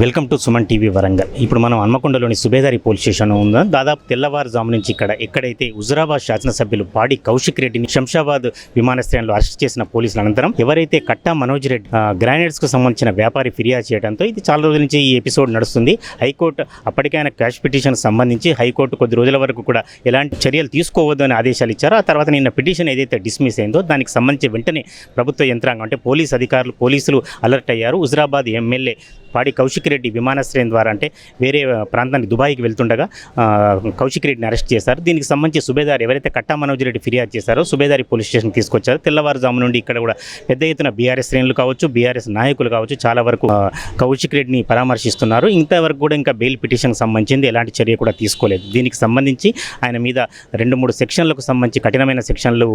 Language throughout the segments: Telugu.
Welcome to Suman TV Warangal. ఇప్పుడు మనం హన్మకొండలోని సుబేదారి పోలీస్ స్టేషన్ ఉందా దాదాపు తెల్లవారుజాము నుంచి ఇక్కడ ఎక్కడైతే హుజురాబాద్ శాసనసభ్యులు పాడి కౌశిక్ రెడ్డిని శంషాబాద్ విమానాశ్రయంలో అరెస్ట్ చేసిన పోలీసుల అనంతరం ఎవరైతే కట్టా మనోజ్ రెడ్డి ఆ, కు సంబంధించిన వ్యాపారి ఫిర్యాదు చేయడంతో ఇది చాలా రోజుల నుంచి ఈ ఎపిసోడ్ నడుస్తుంది. హైకోర్టు అప్పటికే ఆయన క్యాష్ పిటిషన్ సంబంధించి హైకోర్టు కొద్ది రోజుల వరకు కూడా ఎలాంటి చర్యలు తీసుకోవద్దు అని ఆదేశాలు ఇచ్చారో. ఆ తర్వాత నిన్న పిటిషన్ ఏదైతే డిస్మిస్ అయిందో దానికి సంబంధించి వెంటనే ప్రభుత్వ యంత్రాంగం అంటే పోలీస్ అధికారులు పోలీసులు అలర్ట్ అయ్యారు. హుజురాబాద్ ఎమ్మెల్యే పాడి కౌశిక్ రెడ్డి విమానాశ్రయం ద్వారా అంటే వేరే ప్రాంతానికి దుబాయ్కి వెళ్తుండగా కౌశిక్ రెడ్డిని అరెస్ట్ చేశారు. దీనికి సంబంధించి సుబేదార్ ఎవరైతే కట్టా మనోజ్ రెడ్డి ఫిర్యాదు చేశారో సుబేదారి పోలీస్ స్టేషన్ తీసుకొచ్చారు. తెల్లవారుజాము నుండి ఇక్కడ కూడా పెద్ద ఎత్తున బీఆర్ఎస్ శ్రేణులు కావచ్చు బీఆర్ఎస్ నాయకులు కావచ్చు చాలా వరకు కౌశిక్ రెడ్డిని పరామర్శిస్తున్నారు. ఇంతవరకు కూడా ఇంకా బెయిల్ పిటిషన్కి సంబంధించింది ఎలాంటి చర్య కూడా తీసుకోలేదు. దీనికి సంబంధించి ఆయన మీద రెండు మూడు సెక్షన్లకు సంబంధించి కఠినమైన సెక్షన్లు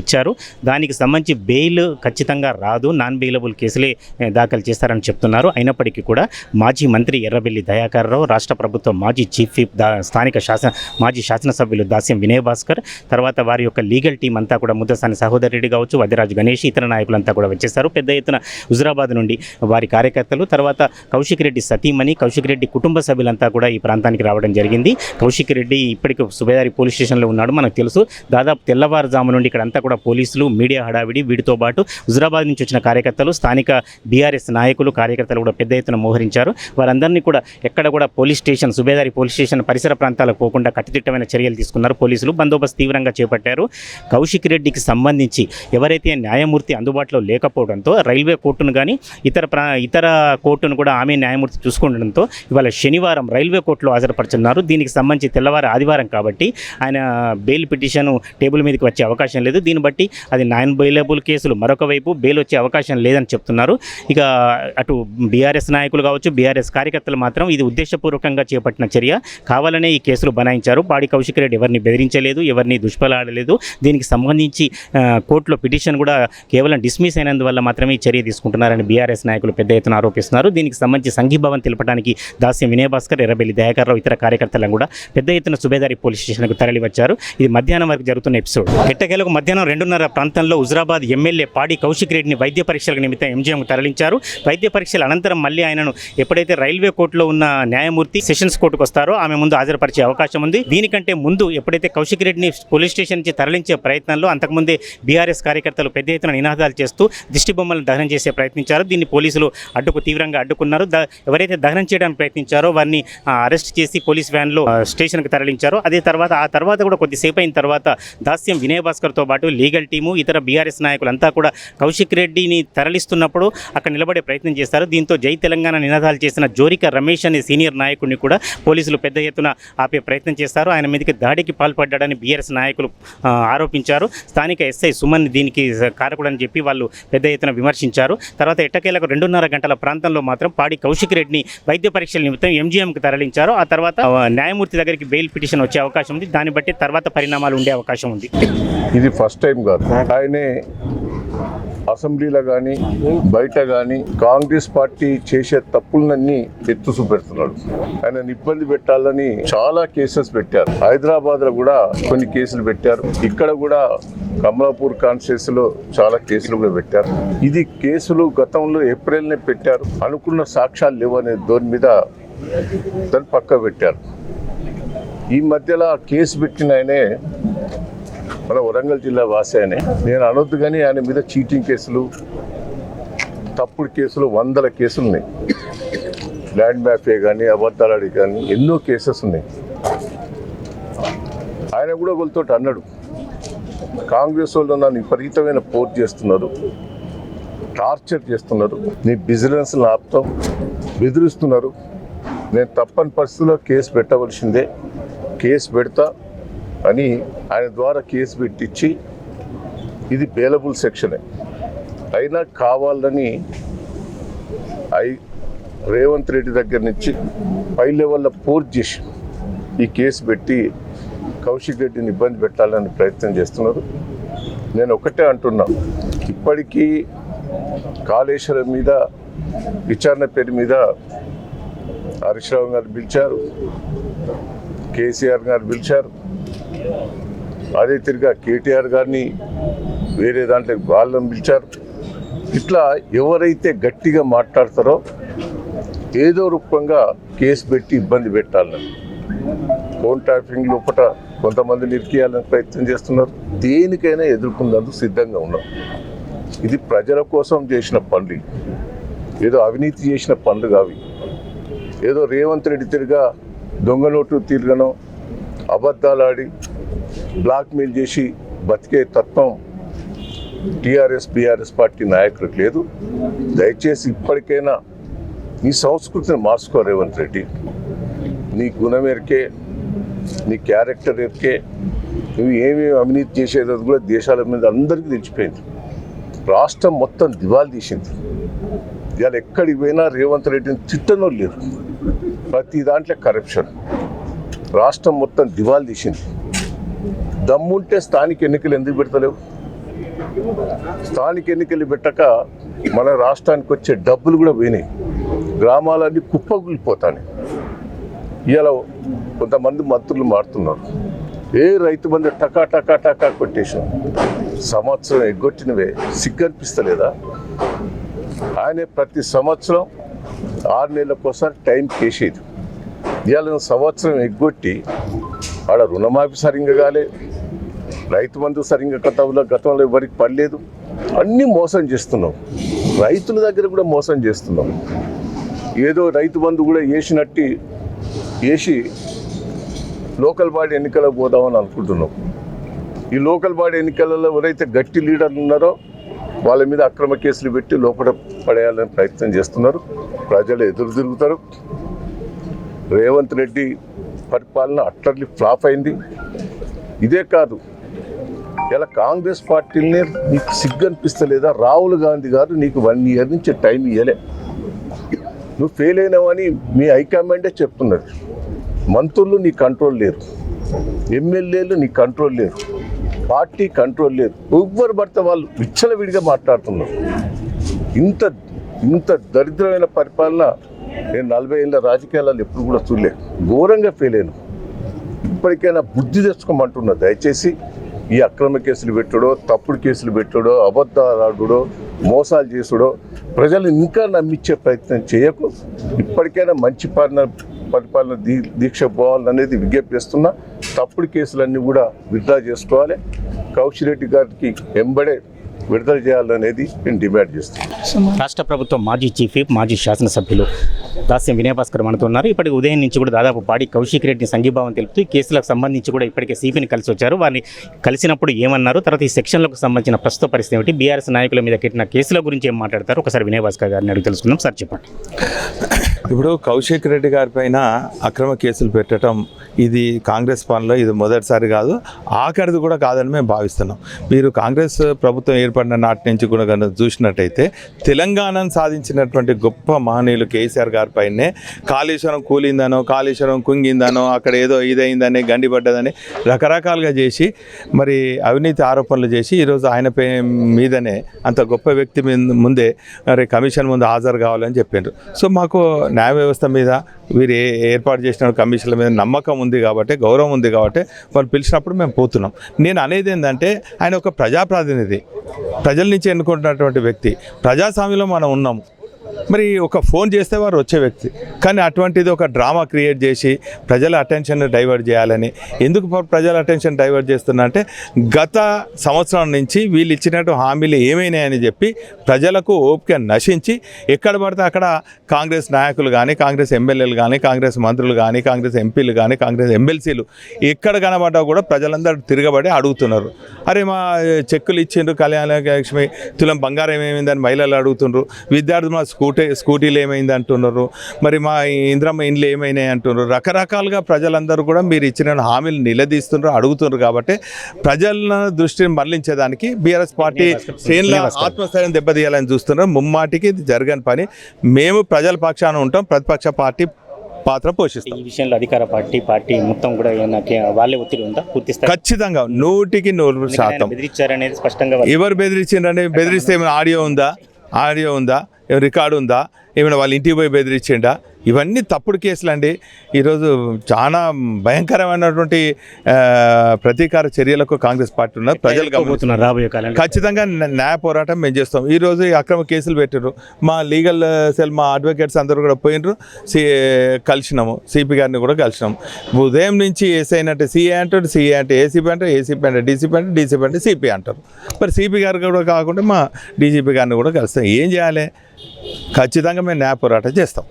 ఇచ్చారు. దానికి సంబంధించి బెయిల్ ఖచ్చితంగా రాదు. నాన్ బెయిలబుల్ కేసులే దాఖలు చేస్తారని చెప్తున్నారు. అయినప్పటికీ కూడా మాజీ మంత్రి ఎర్రబెల్లి దయాకర్ రావు రాష్ట్ర ప్రభుత్వం మాజీ చీఫ్ విప్ దా స్థానిక శాసన మాజీ శాసనసభ్యులు దాస్యం వినయ్ భాస్కర్ తర్వాత వారి యొక్క లీగల్ టీం అంతా కూడా ముద్దసాని సహోదర్ రెడ్డి కావచ్చు వదిరాజు గణేష్ ఇతర నాయకులంతా కూడా వచ్చేసారు. పెద్ద ఎత్తున హుజురాబాద్ నుండి వారి కార్యకర్తలు తర్వాత కౌశిక్ రెడ్డి సతీమణి కౌశిక్ రెడ్డి కుటుంబ సభ్యులంతా కూడా ఈ ప్రాంతానికి రావడం జరిగింది. కౌశిక్ రెడ్డి ఇప్పటికి సుబేదారి పోలీస్ స్టేషన్లో ఉన్నాడు మనకు తెలుసు. దాదాపు తెల్లవారుజాము నుండి ఇక్కడ అంతా కూడా పోలీసులు మీడియా హడావిడి వీటితో పాటు హుజురాబాద్ నుంచి వచ్చిన కార్యకర్తలు స్థానిక బీఆర్ఎస్ నాయకులు కార్యకర్తలు కూడా పెద్ద ఎత్తున మోహరించారు. వారందరినీ కూడా ఎక్కడ కూడా police station Subedari police station పరిసర ప్రాంతాలకు పోకుండా కట్టుదిట్టమైన చర్యలు తీసుకున్నారు. పోలీసులు బందోబస్తు తీవ్రంగా చేపట్టారు. కౌశిక్ రెడ్డికి సంబంధించి ఎవరైతే న్యాయమూర్తి అందుబాటులో లేకపోవడంతో రైల్వే కోర్టును కానీ ఇతర ప్రా ఇతర కోర్టును కూడా ఆమె న్యాయమూర్తి చూసుకుండడంతో ఇవాళ శనివారం రైల్వే కోర్టులో హాజరుపరుచున్నారు. దీనికి సంబంధించి తెల్లవారు ఆదివారం కాబట్టి ఆయన బెయిల్ పిటిషన్ టేబుల్ మీదకి వచ్చే అవకాశం లేదు. దీన్ని బట్టి అది నాన్ బెయిలబుల్ కేసులు. మరొక వైపు బెయిల్ వచ్చే అవకాశం లేదని చెప్తున్నారు. ఇక అటు బీఆర్ఎస్ నాయకులు కావచ్చు బీఆర్ఎస్ కార్యకర్తలు మాత్రం ఇది ఉద్దేశపూర్వకంగా చేపట్టిన చర్య. కావాలనే ఈ కేసులు బనాయించారు. పాడి కౌశిక్ రెడ్డి ఎవరిని బెదిరించలేదు ఎవరిని దుష్పలాడలేదు. దీనికి సంబంధించి కోర్టులో పిటిషన్ కూడా కేవలం డిస్మిస్ అయినందువల్ల మాత్రమే ఈ చర్య తీసుకుంటున్నారని బీఆర్ఎస్ నాయకులు పెద్ద ఎత్తున ఆరోపిస్తున్నారు. దీనికి సంబంధించి సంఘీభావం తెలపడానికి దాస్యం వినయభాస్కర్ ఎర్రబెల్లి దయాకర్రావు ఇతర కార్యకర్తలను కూడా పెద్ద ఎత్తున సుబేదారి పోలీస్ స్టేషన్కు తరలివచ్చారు. ఇది మధ్యాహ్నం వరకు జరుగుతున్న ఎపిసోడ్. ఎట్టకేలకు మధ్యాహ్నం రెండున్నర ప్రాంతంలో హుజరాబాద్ ఎమ్మెల్యే పాడి కౌశిక్ రెడ్డిని వైద్య పరీక్షల నిమిత్తం ఎంజీఎంకు తరలించారు. వైద్య పరీక్షల అనంతరం మళ్ళీ ఆయనను ఎప్పుడైతే రైల్వే కోర్టులో ఉన్న న్యాయమూర్తి సెషన్స్ కోర్టుకు వస్తారో ఆమె ముందు హాజరుపరిచే అవకాశం ఉంది. దీనికంటే ముందు ఎప్పుడైతే కౌశిక్ రెడ్డిని పోలీస్ స్టేషన్ నుంచి తరలించే ప్రయత్నంలో అంతకుముందే బీఆర్ఎస్ కార్యకర్తలు పెద్ద ఎత్తున నినాదాలు చేస్తూ దిష్టి బొమ్మలను దహనం చేసే ప్రయత్నించారు. దీన్ని పోలీసులు అడ్డుకు తీవ్రంగా అడ్డుకున్నారు. ద- ఎవరైతే దహనం చేయడానికి ప్రయత్నించారో వారిని అరెస్ట్ చేసి పోలీస్ వ్యాన్లో స్టేషన్కి తరలించారు. అదే తర్వాత ఆ తర్వాత కూడా కొద్దిసేపు అయిన తర్వాత దాస్యం వినయ్ భాస్కర్తో పాటు లీగల్ టీము ఇతర బీఆర్ఎస్ నాయకులంతా కూడా కౌశిక్ రెడ్డిని తరలిస్తున్నప్పుడు అక్కడ నిలబడే ప్రయత్నం చేస్తారు. దీంతో జై తెలంగాణ నినాదాలు చేసిన జోరిక రమేష్ అనే సీనియర్ నాయకుడిని కూడా పోలీసులు పెద్ద ఎత్తున ఆపే ప్రయత్నం చేస్తారు. ఆయన మీదకి దాడికి పాల్పడ్డాడని బీఆర్ఎస్ నాయకులు ఆరోపించారు. స్థానిక ఎస్ఐ సుమన్ దీనికి కారకుడని చెప్పి వాళ్ళు పెద్ద ఎత్తున విమర్శించారు. తర్వాత ఎట్టకేలకు రెండున్నర గంటల ప్రాంతంలో మాత్రం పాడి కౌశిక్ రెడ్డిని వైద్య పరీక్షల నిమిత్తం ఎంజీఎంకి తరలించారు. ఆ తర్వాత న్యాయమూర్తి దగ్గరికి బెయిల్ పిటిషన్ వచ్చే అవకాశం ఉంది. దాన్ని బట్టి తర్వాత పరిణామాలు ఉండే అవకాశం ఉంది. ఇది ఫస్ట్ టైం కాదు. ఆయనే అసెంబ్లీలో కానీ బయట కానీ కాంగ్రెస్ పార్టీ చేసే తప్పులన్నీ ఎత్తు చూపెడుతున్నాడు. ఆయన ఇబ్బంది పెట్టాలని చాలా కేసెస్ పెట్టారు. హైదరాబాద్లో కూడా కొన్ని కేసులు పెట్టారు. ఇక్కడ కూడా కమలాపూర్ కాన్స్టిట్యూన్సీ లో చాలా కేసులు కూడా పెట్టారు. ఇది కేసులు గతంలో ఏప్రిల్నే పెట్టారు. అనుకున్న సాక్ష్యాలు లేవనే దాని మీద దాన్ని పక్క పెట్టారు. ఈ మధ్యలో కేసు పెట్టిన ఆయనే మన వరంగల్ జిల్లా వాసి ఆయనే నేను అనొద్దు కానీ ఆయన మీద చీటింగ్ కేసులు తప్పుడు కేసులు వందల కేసులు ఉన్నాయి. ల్యాండ్ మ్యాఫియా కానీ అబద్ధాలాడి కానీ ఎన్నో కేసెస్ ఉన్నాయి. ఆయన కూడా వాళ్ళతో అన్నాడు కాంగ్రెస్ వాళ్ళు నన్ను విపరీతమైన పోర్ట్ చేస్తున్నారు టార్చర్ చేస్తున్నారు నీ బిజినెస్ని ఆపుతాం బెదిరిస్తున్నారు. నేను తప్పని పరిస్థితుల్లో కేసు పెట్టవలసిందే కేసు పెడతా అని ఆయన ద్వారా కేసు పెట్టించి ఇది బేలబుల్ సెక్షనే అయినా కావాలని ఐ రేవంత్ రెడ్డి దగ్గర నుంచి పై లెవెల్లో పోర్ చేసి ఈ కేసు పెట్టి కౌశిక్ రెడ్డిని ఇబ్బంది పెట్టాలని ప్రయత్నం చేస్తున్నారు. నేను ఒకటే అంటున్నా ఇప్పటికీ కాళేశ్వరం మీద విచారణ పేరు మీద హరీష్ రావు గారు పిలిచారు కేసీఆర్ గారు పిలిచారు అదే తిరిగా కేటీఆర్ గారిని వేరే దాంట్లో వాళ్ళని పిలిచారు. ఇట్లా ఎవరైతే గట్టిగా మాట్లాడతారో ఏదో రూపంగా కేసు పెట్టి ఇబ్బంది పెట్టాలని. ఫోన్ ట్రాఫింగ్ లోపల కొంతమంది నిరికేయాలని ప్రయత్నం చేస్తున్నారు. దేనికైనా ఎదుర్కొన్నందుకు సిద్ధంగా ఉన్నాం. ఇది ప్రజల కోసం చేసిన పనులు. ఏదో అవినీతి చేసిన పనులు కావి. ఏదో రేవంత్ రెడ్డి తిరిగా దొంగ నోట్లు తిరగడం అబద్ధాలు ఆడి బ్లాక్మెయిల్ చేసి బతికే తత్వం టీఆర్ఎస్ బీఆర్ఎస్ పార్టీ నాయకులకు లేదు. దయచేసి ఇప్పటికైనా నీ సంస్కృతిని మార్చుకో రేవంత్ రెడ్డి. నీ గుణం ఎరికే నీ క్యారెక్టర్ ఎరికే నువ్వు ఏమేమి అవినీతి చేసేది కూడా దేశాల మీద అందరికీ తెలిసిపోయింది. రాష్ట్రం మొత్తం దివాలు తీసింది. ఇవాళ ఎక్కడికి పోయినా రేవంత్ రెడ్డిని తిట్టనోళ్ళు లేరు. ప్రతి దాంట్లో కరప్షన్ రాష్ట్రం మొత్తం దివాలు తీసింది. దమ్ముంటే స్థానిక ఎన్నికలు ఎందుకు పెడతలేవు? స్థానిక ఎన్నికలు పెట్టక మన రాష్ట్రానికి వచ్చే డబ్బులు కూడా పోయినాయి. గ్రామాలన్నీ కుప్పకూలిపోతాయి ఇలా కొంతమంది మంత్రులు మారుతున్నారు. ఏ రైతు మంది టకా టకా టకా కొట్టేసాం సంవత్సరం ఎగ్గొట్టినవే సిగ్గనిపిస్తలేదా? ఆయనే ప్రతి సంవత్సరం ఆరు నెలలకు ఒకసారి టైం కేసేది. ఇవాళ సంవత్సరం ఎగ్గొట్టి ఆడ రుణమాఫీ సరిగ్గా కాలే. రైతు బంధు సరిగ్గా గతంలో గతంలో ఎవరికి పడలేదు. అన్నీ మోసం చేస్తున్నాం. రైతుల దగ్గర కూడా మోసం చేస్తున్నాం. ఏదో రైతు బంధు కూడా వేసినట్టు వేసి లోకల్ బాడీ ఎన్నికలకు పోదామని అనుకుంటున్నాం. ఈ లోకల్ బాడీ ఎన్నికలలో ఎవరైతే గట్టి లీడర్లు ఉన్నారో వాళ్ళ మీద అక్రమ కేసులు పెట్టి లోపల పడేయాలని ప్రయత్నం చేస్తున్నారు. ప్రజలు ఎదురు తిరుగుతారు. రేవంత్ రెడ్డి పరిపాలన అట్లర్లీ ఫ్లాప్ అయింది. ఇదే కాదు ఇలా కాంగ్రెస్ పార్టీని నీకు సిగ్గు అనిపిస్తలేదా రాహుల్ గాంధీ గారు నీకు వన్ ఇయర్ నుంచి టైం ఇవ్వలే నువ్వు ఫెయిల్ అయినావని మీ హైకమాండే చెప్తున్నది మంత్రులు నీ కంట్రోల్ లేరు. ఎమ్మెల్యేలు నీ కంట్రోల్ లేరు. పార్టీ కంట్రోల్ లేరు. ఎవ్వరు పడితే వాళ్ళు విచ్చలవిడిగా మాట్లాడుతున్నారు. ఇంత ఇంత దరిద్రమైన పరిపాలన నేను నలభై ఏళ్ళ రాజకీయాలలో ఎప్పుడు కూడా చూడలే. ఘోరంగా ఫెయిల్ అయినా. ఇప్పటికైనా బుద్ధి తెచ్చుకోమంటున్నా. దయచేసి ఈ అక్రమ కేసులు పెట్టడో తప్పుడు కేసులు పెట్టడో అబద్ధాలాడుడో మోసాలు చేసుడో ప్రజలు ఇంకా నమ్మించే ప్రయత్నం చేయకు. ఇప్పటికైనా మంచి పాలన పరిపాలన దీ దీక్ష పోవాలనేది విజ్ఞప్తి చేస్తున్నా. తప్పుడు కేసులన్నీ కూడా విత్డ్రా చేసుకోవాలి. కౌశిరెడ్డి గారికి ఎంబడే విడుదల చేయాలనేది నేను డిమాండ్ చేస్తున్నాను. రాష్ట్ర ప్రభుత్వం మాజీ చీఫ్ విప్ మాజీ శాసనసభ్యులు దాస్యం వినయభాస్కర్ మనతో ఉన్నారు. ఇప్పటికి ఉదయం నుంచి కూడా దాదాపు పాడి కౌశిక్ రెడ్డిని సంఘీభావం తెలుపుతూ ఈ కేసులకు సంబంధించి కూడా ఇప్పటికే సిపిని కలిసి వచ్చారు. వారిని కలిసినప్పుడు ఏమన్నారు? తర్వాత ఈ సెక్షన్లకు సంబంధించిన ప్రస్తుత పరిస్థితి ఏమిటి? బీఆర్ఎస్ నాయకుల మీద కట్టిన కేసుల గురించి ఏం మాట్లాడతారు? ఒకసారి వినయభాస్కర్ గారిని అడిగి తెలుసుకుందాం. సార్ చెప్పండి. ఇప్పుడు కౌశిక్ రెడ్డి గారి పైన అక్రమ కేసులు పెట్టడం ఇది కాంగ్రెస్ పాలనలో ఇది మొదటిసారి కాదు ఆఖరిది కూడా కాదని మేము భావిస్తున్నాం. మీరు కాంగ్రెస్ ప్రభుత్వం ఏర్పడిన నాటి నుంచి కూడా కనుక చూసినట్టయితే తెలంగాణను సాధించినటువంటి గొప్ప మహనీయులు కేసీఆర్ గారి పైనే కాళేశ్వరం కూలిందనో కాళేశ్వరం కుంగిందనో అక్కడ ఏదో ఇదైందని గండిపడ్డదని రకరకాలుగా చేసి మరి అవినీతి ఆరోపణలు చేసి ఈరోజు ఆయన పే మీదనే అంత గొప్ప వ్యక్తి ముందే మరి కమిషన్ ముందు హాజరు కావాలని చెప్పిండ్రు. సో మాకు న్యాయ వ్యవస్థ మీద వీరు ఏ ఏర్పాటు చేసిన కమిషన్ల మీద నమ్మకం ఉంది కాబట్టి గౌరవం ఉంది కాబట్టి వాళ్ళు పిలిచినప్పుడు మేము పోతున్నాం. నేను అనేది ఏంటంటే ఆయన ఒక ప్రజాప్రతినిధి. ప్రజల నుంచి ఎన్నుకుంటున్నటువంటి వ్యక్తి. ప్రజాస్వామ్యంలో మనం ఉన్నాము. మరి ఒక ఫోన్ చేస్తే వారు వచ్చే వ్యక్తి. కానీ అటువంటిది ఒక డ్రామా క్రియేట్ చేసి ప్రజల అటెన్షన్ డైవర్ట్ చేయాలని. ఎందుకు ప్రజల అటెన్షన్ డైవర్ట్ చేస్తున్నా అంటే గత సంవత్సరం నుంచి వీళ్ళు ఇచ్చినట్టు హామీలు ఏమైనాయని చెప్పి ప్రజలకు ఓపిక నశించి ఎక్కడ పడితే అక్కడ కాంగ్రెస్ నాయకులు కానీ కాంగ్రెస్ ఎమ్మెల్యేలు కానీ కాంగ్రెస్ మంత్రులు కానీ కాంగ్రెస్ ఎంపీలు కానీ కాంగ్రెస్ ఎమ్మెల్సీలు ఎక్కడ కనబడ్డా కూడా ప్రజలందరూ తిరగబడి అడుగుతున్నారు. అరే మా చెక్కులు ఇచ్చిండ్రు కళ్యాణ లక్ష్మి తులం బంగారం ఏమైందని మహిళలు అడుగుతుండ్రు. విద్యార్థులు మా స్కూటీ స్కూటీలు ఏమైంది అంటున్నారు. మరి మా ఇంద్రమ్మ ఇండ్లు ఏమైనాయి అంటున్నారు. రకరకాలుగా ప్రజలందరూ కూడా మీరు ఇచ్చిన హామీలు నిలదీస్తున్నారు అడుగుతున్నారు కాబట్టి ప్రజల దృష్టిని మరలించేదానికి బీఆర్ఎస్ పార్టీ శ్రేణుల ఆత్మస్థైర్యం దెబ్బతీయాలని చూస్తున్నారు. ముమ్మాటికి ఇది జరగని పని. మేము ప్రజల పక్షాన ఉంటాం. ప్రతిపక్ష పార్టీ పాత్ర పోషిస్తాం. ఈ విషయంలో అధికార పార్టీ పార్టీ మొత్తం కూడా వాళ్ళే ఒత్తిడి ఉందా? పూర్తి ఖచ్చితంగా నూటికి నూరు శాతం. బెదిరించారనేది స్పష్టంగా ఎవరు బెదిరించిండ్రని బెదిరిస్తే ఏమైనా ఆడియో ఉందా? ఆడియో ఉందా? ఏమైనా రికార్డు ఉందా? ఏమైనా వాళ్ళ ఇంటికి పోయి బెదిరించిండా? ఇవన్నీ తప్పుడు కేసులు అండి ఈరోజు చాలా భయంకరమైనటువంటి ప్రతీకార చర్యలకు కాంగ్రెస్ పార్టీ ఉన్నది. ప్రజలు గమనిస్తున్నారు రాబోయే కాలంలో? ఖచ్చితంగా న్యా- న్యాయ పోరాటం మేము చేస్తాం? ఈ రోజు ఈ అక్రమ కేసులు పెట్టారు మా లీగల్ సెల్ మా అడ్వకేట్స్ అందరూ కూడా పోయినరు సి కలిసినాము. సిపి గారిని కూడా కలిసినాము ఉదయం నుంచి ఎస్ఐ అంటే సిఏ అంటాడు సిఏ అంటే ఏసీపీ అంటే ఏసీపీ అంటే డీసీపీ అంటే డీసీపీ అంటే సిపి అంటారు. మరి సిపి గారు కూడా కాకుండా మా డీజీపీ గారిని కూడా కలుస్తాం ఏం చేయాలి? ఖచ్చితంగా మేము న్యాయ పోరాటం చేస్తాం.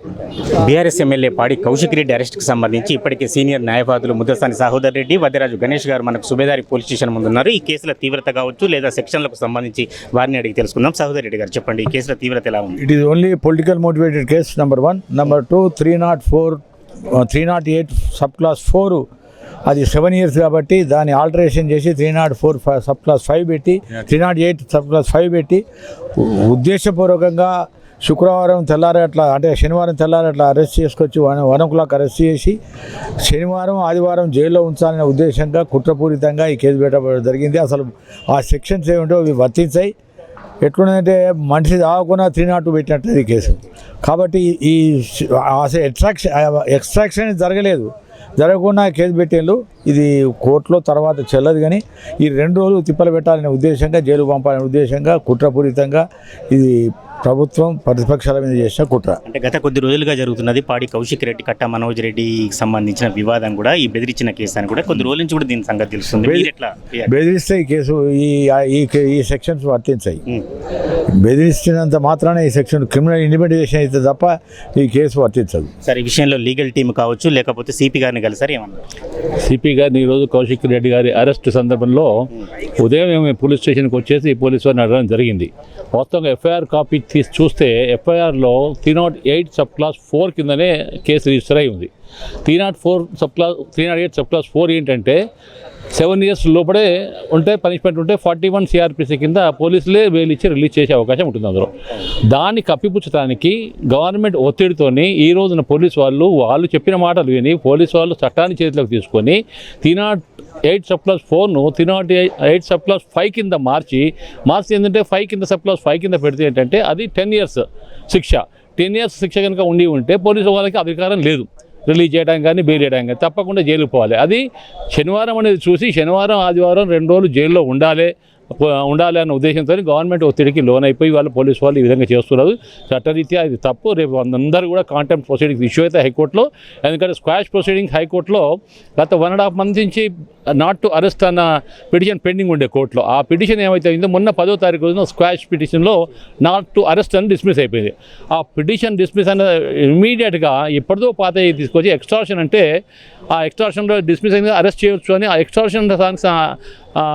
బీఆర్ఎస్ ఎమ్మెల్యే పాడి కౌశిక్ రెడ్డి అరెస్ట్కి సంబంధించి ఇప్పటికే సీనియర్ న్యాయవాదులు ముద్దసాని సహోదర్ రెడ్డి వద్దరాజు గణేష్ గారు మనకు సుబేదారి పోలీస్ స్టేషన్ ముందు ఉన్నారు. ఈ కేసుల తీవ్రత కావచ్చు లేదా సెక్షన్లకు సంబంధించి వారిని అడిగి తెలుసుకుందాం. సహోదర్ రెడ్డి గారు చెప్పండి ఈ కేసుల తీవ్రత ఎలా ఉంది? It is only political motivated case number one. Number two 304 uh, 308 sub class four అది సెవెన్ ఇయర్స్ కాబట్టి దాన్ని ఆల్టరేషన్ చేసి three not four sub class five పెట్టి three not eight sub class five పెట్టి ఉద్దేశపూర్వకంగా శుక్రవారం తెల్లారి అట్లా అంటే శనివారం తెల్లారి అట్లా అరెస్ట్ చేసుకొచ్చి one one o'clock arrest చేసి శనివారం ఆదివారం జైల్లో ఉంచాలనే ఉద్దేశంగా కుట్రపూరితంగా ఈ కేసు పెట్టబడి జరిగింది. అసలు ఆ సెక్షన్స్ ఏమిటో అవి వర్తించాయి. ఎట్లుందంటే మనిషి దావకుండా త్రీ నాట్ పెట్టినట్టు ఈ కేసు. కాబట్టి ఈ అసలు ఎక్స్ట్రాక్షన్ ఎక్స్ట్రాక్షన్ జరగలేదు. జరగకుండా కేసు పెట్టేళ్ళు ఇది కోర్టులో తర్వాత చెల్లదు కానీ ఈ రెండు రోజులు తిప్పలు పెట్టాలనే ఉద్దేశంగా జైలు పంపాలనే ఉద్దేశంగా కుట్రపూరితంగా ఇది ప్రభుత్వం ప్రతిపక్షాల మీద చేసిన కుట్ర. అంటే గత కొద్ది రోజులుగా జరుగుతున్నది పాడి కౌశిక్ రెడ్డి కట్ట మనోజ్ రెడ్డికి సంబంధించిన వివాదం కూడా ఈ బెదిరించిన కేసు అని కూడా కొద్ది రోజుల నుంచి కూడా దీని సంగతి తెలుస్తుంది. ఎట్లా బెదిరిస్తే ఈ కేసు ఈ ఈ ఈ సెక్షన్స్ వర్తించాయి. బెదిరిస్తున్నంత మాత్రాన ఈ సెక్షన్ క్రిమినల్ ఇండిపెండేషన్ అయితే తప్ప ఈ కేసు వర్తించదు. సార్ ఈ విషయంలో లీగల్ టీం కావచ్చు లేకపోతే సిపి గారిని కలిసారు ఏమన్నా? సిపి గారిని ఈరోజు కౌశిక్ రెడ్డి గారి అరెస్ట్ సందర్భంలో ఉదయం మేము పోలీస్ స్టేషన్కి వచ్చేసి పోలీసు వారిని అడగడం జరిగింది. వాస్తవంగా ఎఫ్ఐఆర్ కాపీ తీసి చూస్తే ఎఫ్ఐఆర్లో three not eight sub class four కిందనే కేసు రిజిస్టర్ అయి ఉంది. Three not four sub class three not eight sub class four ఏంటంటే సెవెన్ ఇయర్స్ లోపడే ఉంటే పనిష్మెంట్ ఉంటే ఫార్టీ వన్ సిఆర్పిసి కింద పోలీసులే బెయిల్ ఇచ్చి రిలీజ్ చేసే అవకాశం ఉంటుంది అందులో. దాన్ని కప్పిపుచ్చడానికి గవర్నమెంట్ ఒత్తిడితోని ఈ రోజున పోలీస్ వాళ్ళు వాళ్ళు చెప్పిన మాటలు విని పోలీస్ వాళ్ళు చట్టాన్ని చేతిలోకి తీసుకొని three not eight sub class ఫోర్ను three not eight sub five కింద మార్చి మార్చి ఏంటంటే ఫైవ్ కింద సబ్ ఫైవ్ కింద పెడితే ఏంటంటే అది టెన్ ఇయర్స్ శిక్ష. టెన్ ఇయర్స్ శిక్ష కనుక ఉండి ఉంటే పోలీసు వాళ్ళకి అధికారం లేదు. రిలీజ్ చేయడానికి కానీ బెయిల్ చేయడానికి కానీ తప్పకుండా జైలుకు పోవాలి. అది శనివారం అనేది చూసి శనివారం ఆదివారం రెండు రోజులు జైల్లో ఉండాలి ఉండాలి అన్న ఉద్దేశంతో గవర్నమెంట్ ఒత్తిడికి లోన్ అయిపోయి వాళ్ళు పోలీసు వాళ్ళు ఈ విధంగా చేస్తున్నారు. చట్టరీత్యా ఇది తప్పు. రేపు అందరూ కూడా కాంటెంప్ట్ ప్రొసీడింగ్స్ ఇష్యూ అయితే హైకోర్టులో. ఎందుకంటే స్క్వాష్ ప్రొసీడింగ్ హైకోర్టులో గత వన్ అండ్ హాఫ్ మంత్ నుంచి నాట్ టు అరెస్ట్ అన్న పిటిషన్ పెండింగ్ ఉండే కోర్టులో. ఆ పిటిషన్ ఏమైతే అయిందో మొన్న పదో తారీఖు రోజున స్క్వాష్ పిటిషన్లో నాట్ టు అరెస్ట్ అని డిస్మిస్ అయిపోయింది. ఆ పిటిషన్ డిస్మిస్ అన్న ఇమీడియట్గా ఎప్పటిదో పాత తీసుకొచ్చి ఎక్స్ట్రాషన్ అంటే ఆ ఎక్స్ట్రాషన్లో డిస్మిస్ అయింది అరెస్ట్ చేయొచ్చు అని ఆ ఎక్స్ట్రాషన్ దానికి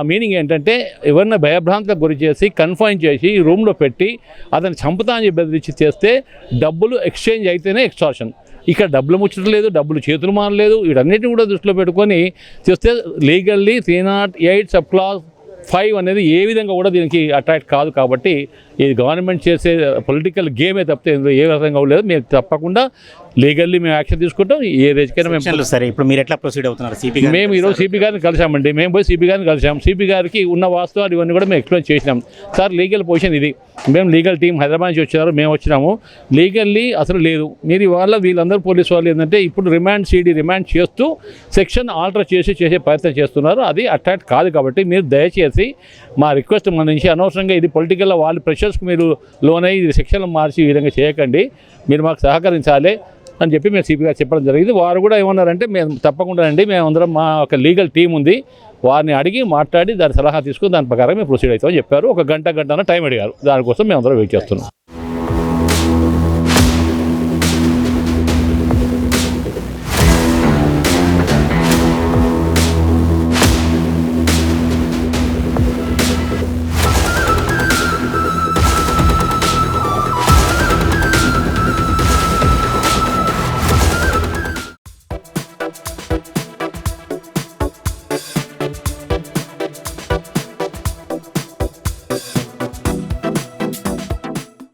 మీనింగ్ ఏంటంటే ఎవరిని భయభ్రాంతులకు గురి చేసి కన్ఫైన్ చేసి రూమ్లో పెట్టి అతను చంపుతా అని చెప్పి చేస్తే డబ్బులు ఎక్స్చేంజ్ అయితేనే ఎక్స్ట్రాషన్. ఇక్కడ డబ్బులు ముచ్చట లేదు డబ్బులు చేతులు మారలేదు వీటన్నిటిని కూడా దృష్టిలో పెట్టుకొని చూస్తే legally three not eight sub class five అనేది ఏ విధంగా కూడా దీనికి అట్రాక్ట్ కాదు కాబట్టి ఇది గవర్నమెంట్ చేసే పొలిటికల్ గేమే తప్పితే ఇందులో ఏ విధంగా లేదు మేము తప్పకుండా లీగల్లీ మేము యాక్షన్ తీసుకుంటాం. ఏ రేజ్కైనా మేము సరే ఇప్పుడు మీరు ఎట్లా ప్రొసీడ్ అవుతున్నారు? సిపి మేము ఈరోజు సిపి గారిని కలిసామండి. మేము పోయి సిపి గారిని కలిసాం. సిపి గారికి ఉన్న వాస్తవాలు ఇవన్నీ కూడా మేము ఎక్స్ప్లెయిన్ చేసినాం. సార్ లీగల్ పొజిషన్ ఇది. మేము లీగల్ టీం హైదరాబాద్ నుంచి వచ్చారు. మేము వచ్చినాము. లీగల్లీ అసలు లేదు. మీరు ఇవాళ వీళ్ళందరూ పోలీసు వాళ్ళు ఏంటంటే ఇప్పుడు రిమాండ్ సిడి రిమాండ్ చేస్తూ సెక్షన్ ఆల్టర్ చేసి చేసే ప్రయత్నం చేస్తున్నారు. అది అట్రాక్ట్ కాదు కాబట్టి మీరు దయచేసి మా రిక్వెస్ట్ మన నుంచి అనవసరంగా ఇది పొలిటికల్ వాళ్ళ ప్రెషర్స్కి మీరు లోన్ అయ్యి శిక్షణ మార్చి ఈ విధంగా చేయకండి. మీరు మాకు సహకరించాలి అని చెప్పి మేము సిపి గారు చెప్పడం జరిగింది. వారు కూడా ఏమన్నారంటే మేము తప్పకుండా అండి మేము అందరం మా ఒక లీగల్ టీం ఉంది. వారిని అడిగి మాట్లాడి దాని సలహా తీసుకుని దాని ప్రకారం మేము ప్రొసీడ్ అవుతామని చెప్పారు. ఒక గంట గంటన టైం అడిగారు. దానికోసం మేము అందరం వెయిట్ చేస్తున్నాం.